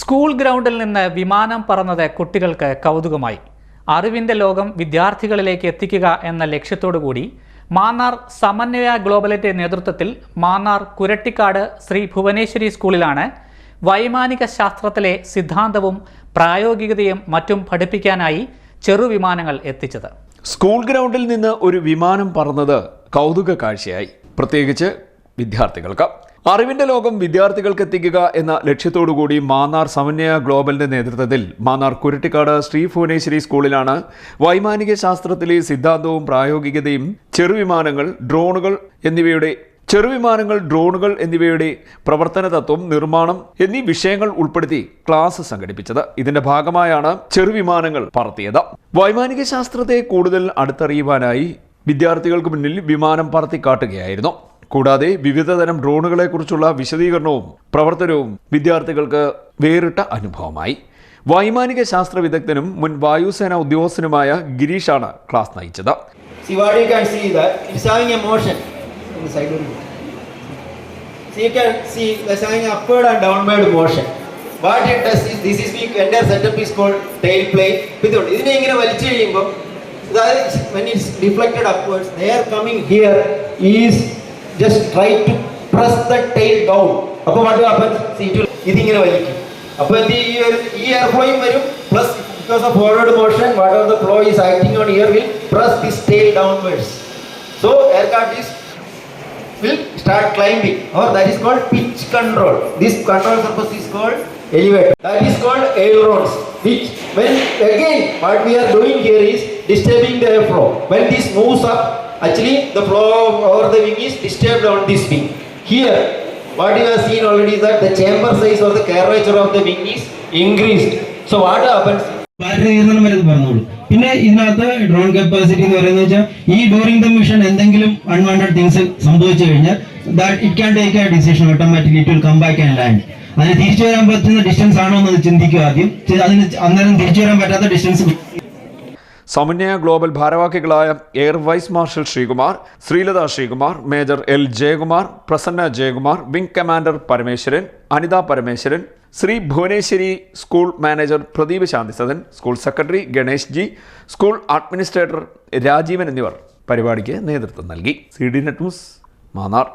School ഗ്രൗണ്ടിൽ നിന്ന് വിമാനം പറന്നത് കുട്ടികൾക്ക് കൗതുകമായി. അറിവിന്റെ ലോകം വിദ്യാർത്ഥികളിലേക്ക് എത്തിക്കുക എന്ന ലക്ഷ്യത്തോടു കൂടി മാന്നാർ സമന്വയ ഗ്ലോബലിന്റെ നേതൃത്വത്തിൽ മാന്നാർ കുരട്ടിക്കാട് ശ്രീ ഭുവനേശ്വരി സ്കൂളിലാണ് വൈമാനിക ശാസ്ത്രത്തിലെ സിദ്ധാന്തവും പ്രായോഗികതയും മറ്റും പഠിപ്പിക്കാനായി ചെറുവിമാനങ്ങൾ എത്തിച്ചത്. സ്കൂൾ ഗ്രൗണ്ടിൽ നിന്ന് ഒരു വിമാനം പറന്നത് കൗതുക കാഴ്ചയായി പ്രത്യേകിച്ച് വിദ്യാർത്ഥികൾക്ക്. അറിവിന്റെ ലോകം വിദ്യാർത്ഥികൾക്ക് എത്തിക്കുക എന്ന ലക്ഷ്യത്തോടുകൂടി മാന്നാർ സമന്വയ ഗ്ലോബലിന്റെ നേതൃത്വത്തിൽ മാന്നാർ കുരട്ടിക്കാട് ശ്രീ ഭുവനേശ്വരി സ്കൂളിലാണ് വൈമാനിക ശാസ്ത്രത്തിലെ സിദ്ധാന്തവും പ്രായോഗികതയും ചെറുവിമാനങ്ങൾ ഡ്രോണുകൾ എന്നിവയുടെ ചെറുവിമാനങ്ങൾ ഡ്രോണുകൾ എന്നിവയുടെ പ്രവർത്തന തത്വം നിർമ്മാണം എന്നീ വിഷയങ്ങൾ ഉൾപ്പെടുത്തി ക്ലാസ് സംഘടിപ്പിച്ചത്. ഇതിന്റെ ഭാഗമായാണ് ചെറുവിമാനങ്ങൾ പറത്തിയത്. വൈമാനിക ശാസ്ത്രത്തെ കൂടുതൽ അടുത്തറിയുവാനായി വിദ്യാർത്ഥികൾക്ക് മുന്നിൽ വിമാനം പറത്തി കാട്ടുകയായിരുന്നു കൂടാതെ വിവിധതരം ഡ്രോണുകളെക്കുറിച്ചുള്ള വിശദീകരണവും പ്രവർത്തനവും വിദ്യാർത്ഥികൾക്ക് വേറിട്ട അനുഭവമായി വൈമാനിക ശാസ്ത്ര വിദഗ്ധനും മുൻ വായുസേന ഉദ്യോഗസ്ഥനുമായ ഗിരീഷാണ് ക്ലാസ് നയിച്ചത്. So you can see it's having upward and downward motion. What it does is this is the entire setup is called tail plane. ഇതുകൊണ്ട് ഇതിനെ ഇങ്ങനെ വലിച്ചു കഴിയുമ്പോൾ അതായത് when it's deflected upwards, they are coming here is just try to press the tail down. അപ്പോൾ what happens? See, it will- ഇതിങ്ങനെ വലിക്കും അപ്പോൾ എന്ത് ചെയ്യും? ഈ ഒരു- ഈ എയർ ഫ്ലോയും വരും plus because of forward motion whatever the flow is acting on here will press this tail downwards so aircraft is will start climbing or that is called pitch control this control surface is called elevator that is called ailerons which when again what we are doing here is disturbing the airflow when this moves up actually the flow over the wing is disturbed on this wing. Here what you have seen already is that the chamber size or the curvature of the wing is increased. So what happens? പിന്നെ ഇതിനകത്ത് drone capacity എന്ന് പറയുന്നത് വെച്ചാൽ ഈ during the mission എന്തെങ്കിലും unwanted things സംഭവിച്ചു കഴിഞ്ഞാൽ it can take a decision automatically it will come back and land അതിന് തിരിച്ചു വരാൻ പറ്റുന്ന ഡിസ്റ്റൻസ് ആണോ എന്ന് ചിന്തിക്കുക ആദ്യം. അതിന് അന്നേരം തിരിച്ചു വരാൻ പറ്റാത്ത ഡിസ്റ്റൻസ് സമന്വയ ഗ്ലോബൽ ഭാരവാഹികളായ air vice marshal Sreekumar Sreelatha Sreekumar major L Jayakumar Prasanna Jayakumar wing commander Parameswaran Anitha Parameswaran Sree Bhuvaneswari school manager Pradeep Shanthisadan school secretary Ganesh G school administrator Rajeevan എന്നിവർ പരിപാടിക്ക് നേതൃത്വം നൽകി. C D net news Mannar.